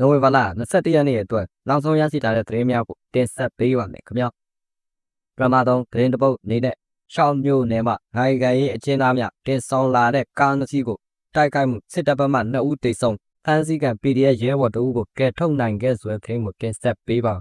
နိုဝင်ဘာလ21ရက်နေ့အတွက်နောက်ဆုံးရရှိထားတဲ့သတင်းများကိုတင်ဆက်ပေးပါမယ်ခင်ဗျာပထမဆုံးသတင်းတစ်ပုဒ်အနေနဲ့ရှောင်းမျိုးနယ်မှာနိုင်ငံရေးအကျဉ်းသားများတင်ဆောင်လာတဲ့ကားနှစ်စီးကိုတိုက်ခိုက်မှုစစ်တပ်ဘက်မှ2ဦးတိတ်ဆုံးဖမ်းဆီးကံ PDF ရဲဘော်တို့ကိုကယ်ထုတ်နိုင်ခဲ့ဆိုတဲ့သတင်းကိုတင်ဆက်ပေးပါ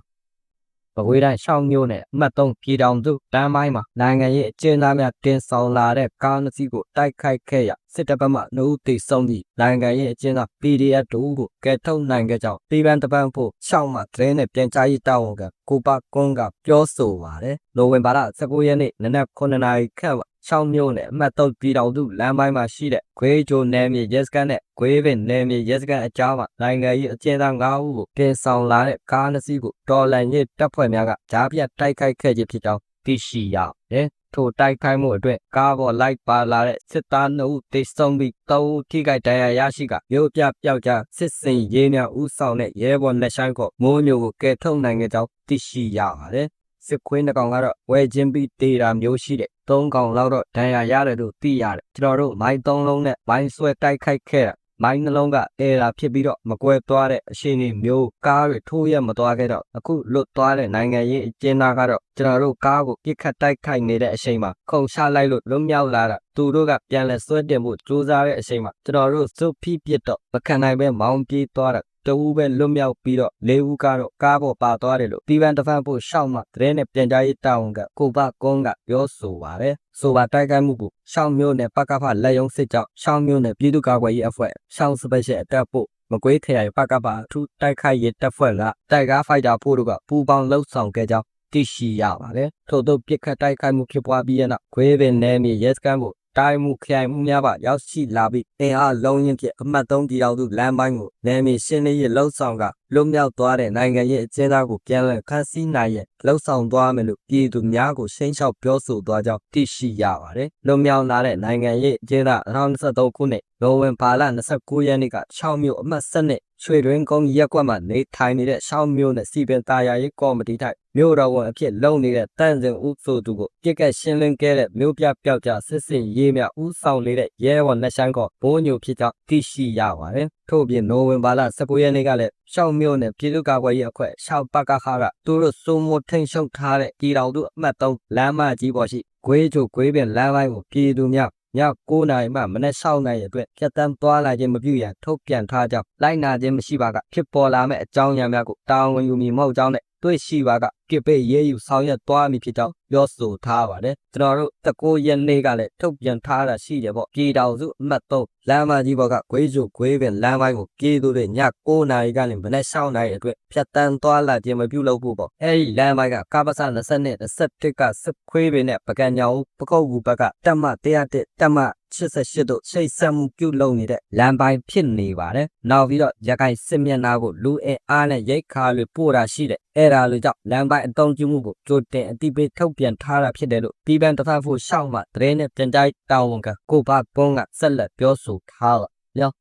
ပဝေးတိုင်းရှောင်းမျိုးနယ်အမှတ်3ပြည်တော်စုတန်းပိုင်းမှာနိုင်ငံရေးအကျဉ်းသားများတင်ဆောင်လာတဲ့ကားနှစ်စီးကိုတိုက်ခိုက်ခဲ့ရ စစ်တပ်ဘက်မှ2ဦးတိတ်ဆုံးပြီးနိုင်ငံရေးအကျဉ်းသား PDF တို့ကိုကယ်ထုတ်နိုင်ခဲ့ကြောင်းပြည်ပန်းတပန်းဖို့ရှောင်းမှသတင်းနဲ့ပြန်ကြားရေးတာဝန်ခံကိုပါကွန်းကပြောဆိုပါတယ်နိုဝင်ဘာလ19ရက်နေ့နနက်9နာရီခန့်6မြို့နယ်အမှတ်3ပြည်တော်စုလမ်းပိုင်းမှာရှိတဲ့ဂွေးဂျိုနယ်မြေရဲစခန်းနဲ့ဂွေးပင်နယ်မြေရဲစခန်းအကြားမှာနိုင်ငံရေးအကျဉ်းသား9ဦးကိုတင်ဆောင်လာတဲ့ကားနှစ်စီးကိုတော်လန်ရေးတပ်ဖွဲ့များကကြားပြတ်တိုက်ခိုက်ခဲ့ခြင်းဖြစ်ကြောင်းသိရှိရပါတယ်။ ထိုတိုက်ခိုက်မှုအတွက်ကားပေါ်လိုက်ပါလာတဲ့စစ်သား2ဦးတိတ်ဆုံးပြီး3ဦးထိခိုက်ဒဏ်ရာရရှိကမြို့ပြပျောက်ကြားစစ်စင်ရေးများဦးဆောင်တဲ့ရဲဘော်လက်ဆိုင်ကမိုးမျိုးကိုကယ်ထုတ်နိုင်ခဲ့ကြောင်းသိရှိရပါတယ်။စစ်ခွေးနှကောင်ကတော့ဝဲချင်းပြီးတေတာမျိုးရှိတဲ့၃ကောင်လောက်တော့ဒဏ်ရာရတယ်လို့သိရတယ်ကျွန်တော်တို့မိုင်း၃လုံးနဲ့မိုင်းဆွဲတိုက်ခိုက်ခဲ့တာ မိုင်းနှလုံးကအဲတာဖြစ်ပြီးတော့မကွဲသွားတဲ့အရှိန်မျိုးကားတွေထိုးရမသွားခဲ့တော့အခုလွတ်သွားတဲ့နိုင်ငံရေးအကျဉ်းသားကတော့ကျွန်တော်တို့ကားကိုပြစ်ခတ်တိုက်ခိုက်နေတဲ့အချိန်မှာခုံချလိုက်လို့လွတ်မြောက်လာတာသူတို့ကပြန်လဲဆွဲတင်ဖို့ကြိုးစားတဲ့အချိန်မှာကျွန်တော်တို့စုဖိပစ်တော့မခံနိုင်ပဲမောင်းပြေးသွားတာ တဦးပဲလွတ်မြောက်ပြီးတော့လေးဦးကတော့ကားပေါ်ပါသွားတယ်လို့ပြည်ပန်တဖန်ဖို့ရှောက်မှသတင်းနဲ့ပြန်ကြားရေးတာဝန်ကကိုဘကုန်းကပြောဆိုပါတယ်ဆိုပါတိုက်ခိုက်မှုကိုရှောင်းမျိုးနဲ့ပကဖလက်ယုံစစ်ကြောင့်ရှောင်းမျိုးနဲ့ပြည်သူ့ကာကွယ်ရေးအဖွဲ့ရှောင်းစပက်ရှယ်အတက်ဖို့မကွေးခရိုင်ပကပအထူးတိုက်ခိုက်ရေးတပ်ဖွဲ့ကတိုက်ကားဖိုက်တာဖို့တို့ကပူပေါင်းလှုပ်ဆောင်ခဲ့ကြောင်းသိရှိရပါတယ်ထို့သောပြစ်ခတ်တိုက်ခိုက်မှုဖြစ်ပွားပြီးတဲ့နောက်ခွေးပင်နယ်မြေရဲစခန်းကို တိုင်းမှုခရိုင်မှုများပါရောက်ရှိလာပြီးအင်အားလုံးရင်ဖြင့်အမှတ်3ပြည်တော်သူလမ်းပိုင်းကိုနယ်မြေရှင်းလင်းရေးလှုပ်ဆောင်ကလွတ်မြောက်သွားတဲ့နိုင်ငံရဲ့အကျဉ်းသားကိုပြန်လည်ခန်းစည်းနိုင်ရန်လှုပ်ဆောင်သွားမယ်လို့ပြည်သူများကိုရှင်းချောက်ပြောဆိုသွားကြောင်းသိရှိရပါတယ်။လွတ်မြောက်လာတဲ့နိုင်ငံရဲ့အကျဉ်းသား2023ခုနှစ်နိုဝင်ဘာလ29ရက်နေ့က6မြို့အမှတ်7နဲ့ ရွှေတွင်ကုန်းရက်ကွက်မှာနေထိုင်နေတဲ့ရှောင်းမျိုးနဲ့စီပင်သားရရေးကော်မတီထိုက်မြို့တော်ဝန်အဖြစ်လုံနေတဲ့တန့်စင်ဦးဆိုသူကိုပြစ်ကတ်ရှင်းလင်းခဲ့တဲ့မြို့ပြပျောက်ကြားစစ်စင်ရေးမြဦးဆောင်နေတဲ့ရဲဘော်လက်ဆိုင်ကဘိုးညိုဖြစ်ကြောင်းသိရှိရပါတယ်။ထို့ပြင်နိုဝင်ဘာလ19ရက်နေ့ကလည်းရှောင်းမျိုးနဲ့ပြည်သူ့ကာကွယ်ရေးအဖွဲ့ရှောင်းပကခါကသူတို့စိုးမိုးထိန်ရှုပ်ထားတဲ့ပြည်တော်သူအမှတ်3လမ်းမကြီးပေါ်ရှိဂွေးချိုဂွေးပင်လမ်းပိုင်းကိုပြည်သူများ ည9နာရီမှမနက်6နာရီအတွက်ဖြတ်တန်းသွားလာခြင်းမပြုရန်ထုတ်ပြန်ထားကြောင်းလိုက်နာခြင်းမရှိပါကဖြစ်ပေါ်လာမယ့်အကြောင်းအရာများကိုတာဝန်ယူမည်မဟုတ်ကြောင်းနဲ့တွေ့ရှိပါက ပြစ်ပေးရေးယူဆောင်ရွက်သွားမည်ဖြစ်ကြောင်းပြောဆိုထားပါတယ်ကျွန်တော်တို့တကိုးရက်နေ့ကလည်းထုတ်ပြန်ထားတာရှိတယ်ပေါ့ပြည်တော်စုအမှတ်3လမ်းမကြီးဘော်ကဂွေးစုဂွေးပင်လမ်းပိုင်းကိုပြေးသူတွေည9နာရီကနေမနက်6နာရီအတွက်ဖြတ်တန်းသွားလာခြင်းမပြုလုပ်ဖို့ပေါ့အဲဒီလမ်းပိုင်းကကပ္ပစ20နဲ့21ကစစ်ခွေးပင်နဲ့ပကံညောင်ပကုတ်ကူဘက်ကတက်မ101တက်မ88တို့ရှိတ်ဆက်မှုပြုလုပ်နေတဲ့လမ်းပိုင်းဖြစ်နေပါတယ်။နောက်ပြီးတော့ရခိုင်စစ်မျက်နှာကိုလူအင်အားနဲ့ရိတ်ခါတွေပို့တာရှိတယ်။အဲ့ဒါလိုကြောင့်လမ်းပိုင်းအတုံးကျမှုကိုကြိုတင်အတိပေးထုတ်ပြန်ထားတာဖြစ်တယ်လို့ပြည်ပန်တဖတ်ဖို့ရှောက်မှသတင်းနဲ့ပြန်ကြားတာဝန်ကကိုဘဘုံကဆက်လက်ပြောဆိုထားပါ။ရော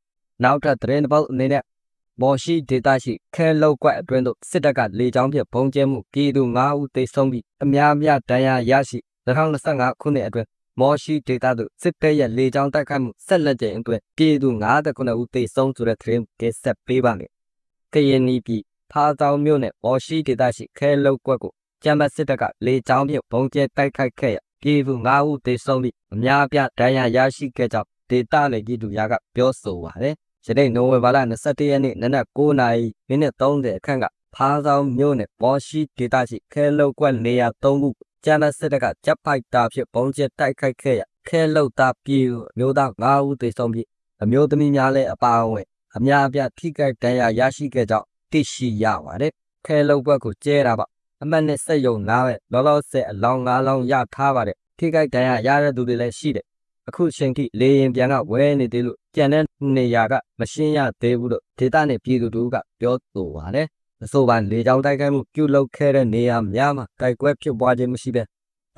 နောက်ထပ်သတင်းတစ်ပုဒ်အနေနဲ့မော်ရှိဒေတာရှိခဲလောက်ကွက်အတွင်းသို့စစ်တပ်ကလေကြောင်းဖြင့်ဘုံကျဲမှုပြည်သူ9ဦးသေဆုံးပြီးအများအပြားဒဏ်ရာရရှိ2025ခုနှစ်အတွင်းမော်ရှိဒေတာသို့စစ်တပ်ရဲ့လေကြောင်းတိုက်ခိုက်မှုဆက်လက်ကြိမ်အတွင်းပြည်သူ59ဦးသေဆုံးဆိုတဲ့သတင်းတင်ဆက်ပေးပါမယ်။ကရင်နီပြည် ဖားတောင်မြို့နယ်မော်ရှိဒေတာရှိခဲလောက်ကွက်ကိုကျမ်းပတ်စစ်တပ်ကလေကြောင်းဖြင့်ဘုံကျဲတိုက်ခိုက်ခဲ့ရပြည်သူ9ဦးသေဆုံးပြီးအများအပြားဒဏ်ရာရရှိခဲ့ကြောင်းဒေတာနယ်ပြည်သူများကပြောဆိုပါတယ်။ယနေ့နိုဝင်ဘာလ21ရက်နေ့နနက်9:00နာရီမိနစ်30အခန့်ကဖားဆောင်မြို့နယ်မော်ရှိဒေတာရှိခဲလောက်ကွက်နေရာ3ခုကျမ်းပတ်စစ်တပ်ကဂျက်ဖိုက်တာဖြင့်ဘုံကျဲတိုက်ခိုက်ခဲ့ရခဲလောက်တာပြည်သူမျိုးသား9ဦးသေဆုံးပြီးအမျိုးသမီးများလည်းအပါအဝင်အများအပြားထိခိုက်ဒဏ်ရာရရှိခဲ့ကြောင်း သိရှိရပါတယ်။ခဲလောက်ဘက်ကိုကျဲတာပါအမှတ်နဲ့စက်ယုံနားပဲလောလောဆယ်အလောင်း၅လောင်းရထားပါတယ်ထိခိုက်ဒဏ်ရာရတဲ့သူတွေလည်းရှိတယ်အခုချိန်ထိလေရင်ပြန်ကဝဲနေသေးလို့ကြံတဲ့နေရာကမရှင်းရသေးဘူးလို့ဒေတာနဲ့ပြည်သူတို့ကပြောဆိုပါတယ်အဆိုပါလေကြောင်းတိုက်ခိုက်မှုပြုလုပ်ခဲ့တဲ့နေရာများမှာတိုက်ကွဲဖြစ်ပွားခြင်းမရှိပဲ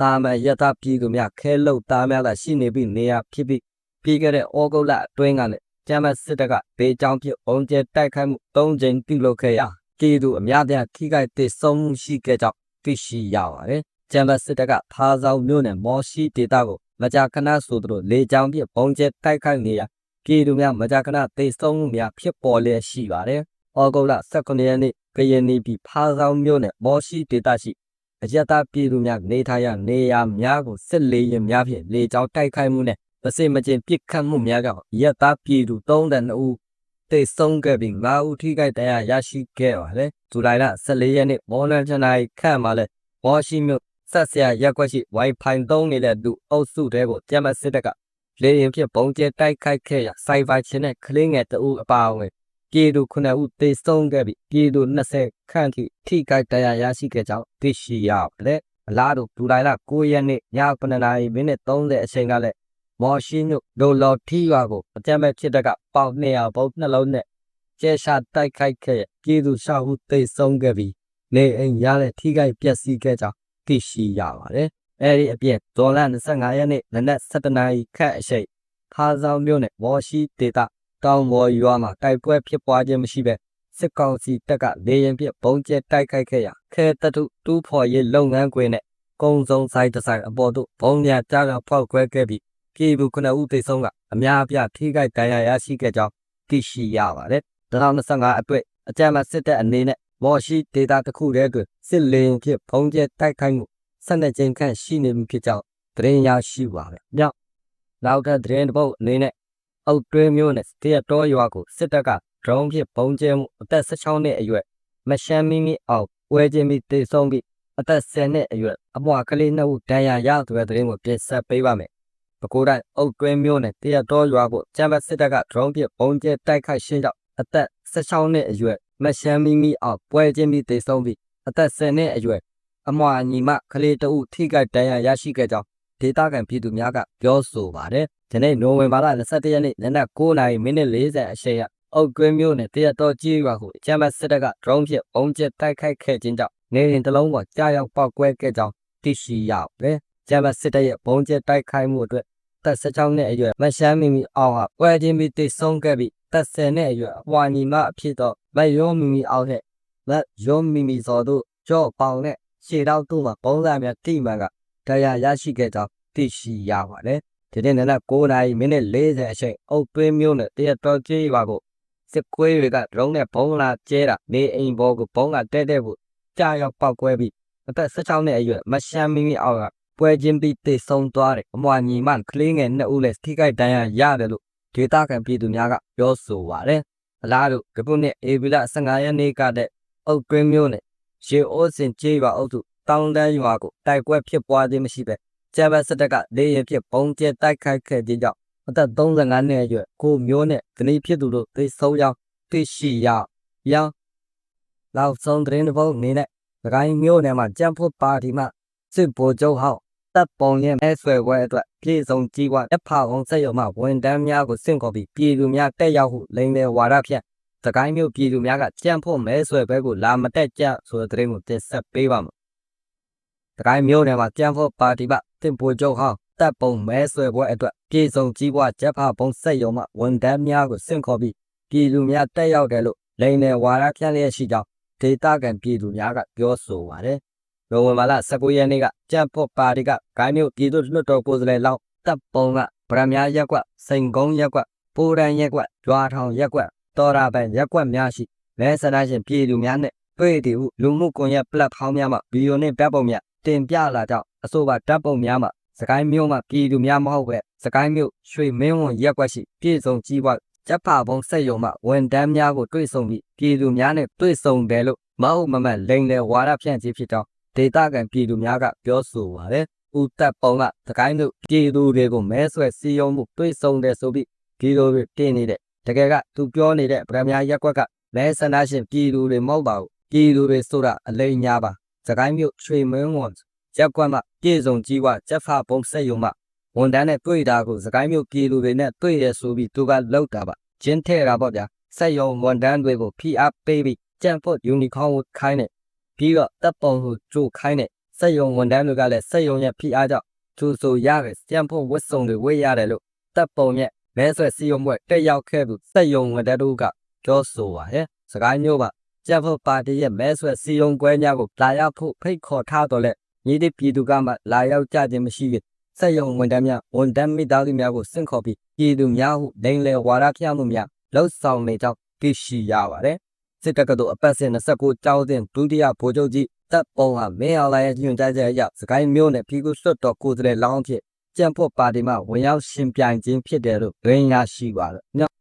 တာမန်ယထာပြည်သူများခဲလုတ်သားများသာရှိနေပြီးနေရာဖြစ်ပြီးပြီးခဲ့တဲ့ဩဂုတ်လအတွင်းကလည်း ကျမ်းမစစ်တပ်ကဘေးကြောင်းဖြစ်အုံကျဲတိုက်ခိုက်မှု၃ကြိမ်ပြုလုပ်ခဲ့ရာပြည်သူအများပြထိခိုက်ဒေဆုံးမှုရှိခဲ့ကြောင်းသိရှိရပါတယ်။ကျမ်းပတ်စစ်တပ်ကဖားဆောင်မြို့နယ်မော်ရှိဒေသကိုမကြာခဏဆိုသလိုလေကြောင်းပြဘုံကျဲတိုက်ခိုက်နေရပြည်သူများမကြာခဏဒေဆုံးမှုများဖြစ်ပေါ်လျက်ရှိပါတယ်။ဩဂုတ်လ18ရက်နေ့ကရင်နီပြည်ဖားဆောင်မြို့နယ်မော်ရှိဒေသရှိအယက်သားပြည်သူများနေထိုင်ရာနေရာများကိုစစ်လေရင်များဖြင့်လေကြောင်းတိုက်ခိုက်မှုနဲ့ ပစိမကျင်ပစ်ခတ်မှုများကြောင့်အယက်သားပြည်သူ32ဦးတိတ်ဆုံးခဲ့ပြီး9ဦးထိခိုက်ဒဏ်ရာရရှိခဲ့ပါတယ်။ဇူလိုင်လ14ရက်နေ့မော်လန်ချန်နိုင်ခန့်မှာလဲမော်ရှိမြို့ဆက်ဆရာရက်ကွက်ရှိ Wi-Fi သုံးနေတဲ့လူအုပ်စုတဲကိုကြမ်းမစစ်တပ်ကလေရင်ဖြင့်ပုံကျဲတိုက်ခိုက်ခဲ့ရာစိုက်ဖိုင်ချင်းနဲ့ကလေးငယ်တအုပ်အပါအဝင်ပြည်သူ9ဦးသေဆုံးခဲ့ပြီးပြည်သူ20ခန့်ထိထိခိုက်ဒဏ်ရာရရှိခဲ့ကြောင်းသိရှိရပါတယ်။အလားတူဇူလိုင်လ9ရက်နေ့ည9:30မိနစ်30အချိန်ကလည်း မော်ရှိမြို့ဒိုလော်ထီရွာကိုအကြမ်းမဲ့ဖြစ်တဲ့ကပေါင်200ဘုတ်နှလုံးနဲ့ကျဲရှာတိုက်ခိုက်ခဲ့ပြည်သူရှောက်ဦးသေဆုံးခဲ့ပြီးနေအိမ်ရတဲ့ထိခိုက်ပျက်စီးခဲ့ကြောင်းသိရှိရပါတယ်။အဲဒီအပြင်ဒေါ်လာ25ရက်နေ့နနက်7:00နာရီခန့်အချိန်ခါဆောင်မြို့နယ်မော်ရှိဒေတာတောင်ပေါ်ရွာမှာတိုက်ပွဲဖြစ်ပွားခြင်းမရှိဘဲစစ်ကောင်စီတပ်ကလေရင်ပြပုံကျဲတိုက်ခိုက်ခဲ့ရာခဲတတုတူးဖော်ရေးလုပ်ငန်းခွင်နဲ့ကုံစုံဆိုင်တစ်ဆိုင်အပေါ်သို့ဘုံညာကြားကဖောက်ခွဲခဲ့ပြီး ပြည်သူ9ဦးသေဆုံးကအများအပြားထိခိုက်ဒဏ်ရာရရှိခဲ့ကြောင်းသိရှိရပါတယ်။2025အတွက်အကြမ်းဖက်စစ်တပ်အနေနဲ့မော်ရှိဒေတာတစ်ခုတည်းတွင်စစ်လေရင်ဖြစ်ဘုံကျဲတိုက်ခိုက်မှုဆက်နှစ်ကြိမ်ခန့်ရှိနေပြီဖြစ်ကြောင်းသတင်းရရှိပါပဲ။ညောက်နောက်ထပ်သတင်းတစ်ပုဒ်အနေနဲ့အုတ်တွဲမျိုးနဲ့တရတော်ရွာကိုစစ်တပ်က drone ဖြင့်ပုံကျဲမှုအသက်16နှစ်အရွယ်မရှမ်းမီမီအောင်ဝဲခြင်းပြီးတေဆုံးပြီးအသက်10နှစ်အရွယ်အမွာကလေးနှစ်ဦးဒဏ်ရာရသူတဲ့သတင်းကိုပြင်ဆက်ပေးပါမယ်။ ပဲခူးတိုင်းအုတ်တွဲမျိုးနဲ့တရတော်ရွာကိုကျမ်းပတ်စစ်တပ်က drone ဖြင့်ပုံကျဲတိုက်ခိုက်ရှင်းကြောင်းအသက်16နှစ်အရွယ်မရှမ်းမီမီအောင်ပွဲခြင်းပြီးတေဆုံးပြီးအသက်10နှစ်အရွယ်အမွာညီမကလေးတဦးထိခိုက်ဒဏ်ရာရရှိခဲ့ကြောင်းဒေတာကန်ပြည်သူများကပြောဆိုပါတယ်။ဒီနေ့နိုဝင်ဘာလ21ရက်နေ့နနက်9:40မိနစ်40အချိန်ကအုတ်ကွင်းမြို့နယ်တရတော်ကြီးရွာကိုအကြမ်းဖက်စစ်တပ်က drone ဖြင့်ပုံကျဲတိုက်ခိုက်ခဲ့ခြင်းကြောင့်နေရင်တစ်လုံးပေါ်ကြားရောက်ပောက်ကွဲခဲ့ကြောင်းသိရှိရပါတယ်။ကျမ်းဖက်စစ်တပ်ရဲ့ပုံကျဲတိုက်ခိုက်မှုအတွက် သက်16နှစ်အရွယ်မရှမ်းမီမီအောင်ဟာပွဲချင်းပြီးတိတ်ဆုံးခဲ့ပြီးသက်10နှစ်အရွယ်အဝါညီမအဖြစ်တော့မယောမီမီအောင်နဲ့မယောမီမီစော်တို့ကြော့ပေါင်နဲ့ခြေတော့သူ့မှာပုံစံများတိမှန်ကတရားရရှိခဲ့ကြောင်းသိရှိရပါတယ်။ဒီနေ့နနက်9:40မိနစ်40အချိန်အုတ်သွင်းမျိုးနဲ့တရတော်ကြီးရွာကိုစစ်ကွေးတွေကဒရုန်းနဲ့ဘုံလာကျဲတာနေအိမ်ဘောကိုဘုံကတဲတဲဖို့ကြာရောက်ပောက်ကွဲပြီးအသက်16နှစ်အရွယ်မရှမ်းမီမီအောက်က ပွဲချင်းပြီးတိတ်ဆုံးသွားတယ်အမွာညီမကလေးငယ်နှစ်ဦးလည်းထိခိုက်ဒဏ်ရာရတယ်လို့ဒေတာခံပြည်သူများကပြောဆိုပါတယ်အလားတူကပုနှစ်အေဗီလာ15ရက်နေ့ကတဲ့အုတ်တွင်းမျိုးနဲ့ရေအိုးစင်ကျေးရွာအုပ်စုတောင်းတန်းရွာကိုတိုက်ပွဲဖြစ်ပွားခြင်းမရှိပဲကျမ်းပတ်စတက်ကလေရင်ဖြစ်ပုံကျဲတိုက်ခိုက်ခဲ့ခြင်းကြောင့်အသက်35နှစ်အရွယ်ကိုမျိုးနဲ့ဇနီးဖြစ်သူတို့သိဆုံးကြောင်းသိရှိရရောင်းလောက်ဆုံးသတင်းတစ်ပုဒ်အနေနဲ့သခိုင်းမျိုးနယ်မှာကြံ့ဖို့ပါတီမှစစ်ဗိုလ်ချုပ်ဟောက် တပ်ပုံရဲ့အဲဆွဲပွဲအတွက်ပြည်စုံကြီးဝါအဖအောင်ဆက်ရုံမှဝန်တန်းများကိုစင့်ခေါ်ပြီးပြည်သူများတက်ရောက်ဟုလိန်လေဝါဒဖြန့်သခိုင်းမျိုးပြည်သူများကကြံ့ဖို့မဲဆွဲပွဲကိုလာမတက်ကြဆိုတဲ့သတင်းကိုတင်ဆက်ပေးပါမယ်။သခိုင်းမျိုးနယ်မှာကြံ့ဖို့ပါတီမှစစ်ဗိုလ်ချုပ်ဟောက်တပ်ပုံမဲဆွဲပွဲအတွက်ပြည်စုံကြီးဝါဂျက်ဖဘုံဆက်ရုံမှဝန်တန်းများကိုစင့်ခေါ်ပြီးပြည်သူများတက်ရောက်တယ်လို့လိန်လေဝါဒဖြန့်လျက်ရှိကြောင်းဒေတာကန်ပြည်သူများကပြောဆိုပါတယ်။ နိုဝင်ဘာလ19ရက်နေ့ကကြံ့ဖို့ပါတီကဂိုင်းမြို့ပြည်သူ့လွှတ်တော်ကိုယ်စားလှယ်လောက်တပ်ပုံကဗရမများရက်ကွက်စိန်ကုန်းရက်ကွက်ပိုးရန်ရက်ကွက်ရွာထောင်ရက်ကွက်တော်ရာပန်ရက်ကွက်များရှိမဲဆန္ဒရှင်ပြည်သူများနဲ့တွေ့တည်ဟုလူမှုကွန်ရက်ပလက်ဖောင်းများမှာဗီဒီယိုနဲ့ဓာတ်ပုံများတင်ပြလာကြောင်းအဆိုပါဓာတ်ပုံများမှာစကိုင်းမြို့မှာပြည်သူများမဟုတ်ပဲစကိုင်းမြို့ရွှေမင်းဝန်ရက်ကွက်ရှိပြည်စုံကြီးပွားကျပ်ဖဘုံဆက်ယုံမှဝန်တန်းများကိုတွေ့ဆုံပြီးပြည်သူများနဲ့တွေ့ဆုံတယ်လို့မဟုတ်မမှန်လိန်လေဝါဒဖြန့်ခြင်းဖြစ်ကြောင်း ဒေတာကန်ပြည်သူများကပြောဆိုပါတယ်။ဦးတပ်ပုံကတကိုင်းတို့ပြည်သူတွေကိုမဲဆွဲစီယုံမှုတွေ့ဆုံတယ်ဆိုပြီးဒီလိုတွေတင်နေတဲ့တကယ်ကသူပြောနေတဲ့ဗရမရက်ကွက်ကမဲဆန္ဒရှင်ပြည်သူတွေမဟုတ်ပါဘူး။ပြည်သူတွေဆိုတာအလိမ်ညာပါ။စကိုင်းမြို့ရွှေမင်းဝန်ရက်ကွက်မှာပြည်စုံကြီးဝကျက်ဖဘုံဆက်ယုံမှဝန်တန်းနဲ့တွေ့တာကိုစကိုင်းမြို့ပြည်သူတွေနဲ့တွေ့ရဆိုပြီးသူကလောက်တာပါကျင်းထဲတာပေါ့ဗျာဆက်ယုံဝန်တန်းတွေကိုဖိအားပေးပြီးကြံ့ဖို့ယူနီဖောင်းကိုခိုင်းတယ် ပြီးတော့တပ်ပုံကိုကြိုခိုင်းတယ်ဆက်ယုံဝန်တန်းတွေကလည်းဆက်ယုံရဲ့ဖိအားကြောင့်သူဆိုရတယ်ကြံ့ဖို့ဝတ်စုံတွေဝေ့ရတယ်လို့တပ်ပုံရဲ့မဲဆွဲစီယုံဘွဲတက်ရောက်ခဲ့သူဆက်ယုံဝန်တန်းတို့ကပြောဆိုပါရဲ့စကိုင်းမျိုးမှာကြံ့ဖို့ပါတီရဲ့မဲဆွဲစီယုံကွဲများကိုလာရောက်ဖို့ဖိတ်ခေါ်ထားတော့လဲညီတဲ့ပြည်သူကမှလာရောက်ကြခြင်းမရှိဘူးစက်ယုံဝန်တန်းများဝန်တန်းမိသားစုများကိုစင့်ခေါ်ပြီးပြည်သူများဟုလိန်လေဝါဒပြမှုများလှုပ်ဆောင်နေကြောင်းသိရှိရပါတယ် စစ်တပ်ကတို့အပတ်စဉ်29ကျောင်းစဉ်ဒုတိယဗိုလ်ချုပ်ကြီးတပ်ပုံဟာမင်းအောင်လှိုင်ရဲ့ညွှန်ကြားချက်အရစကိုင်းမျိုးနဲ့ပြည်သူ့စွတ်တော်ကိုယ်စားလှယ်လောင်းဖြစ်ကြံ့ဖို့ပါတီမှဝင်ရောက်ရှင်ပြိုင်ခြင်းဖြစ်တယ်လို့ရင်းရရှိပါတယ်။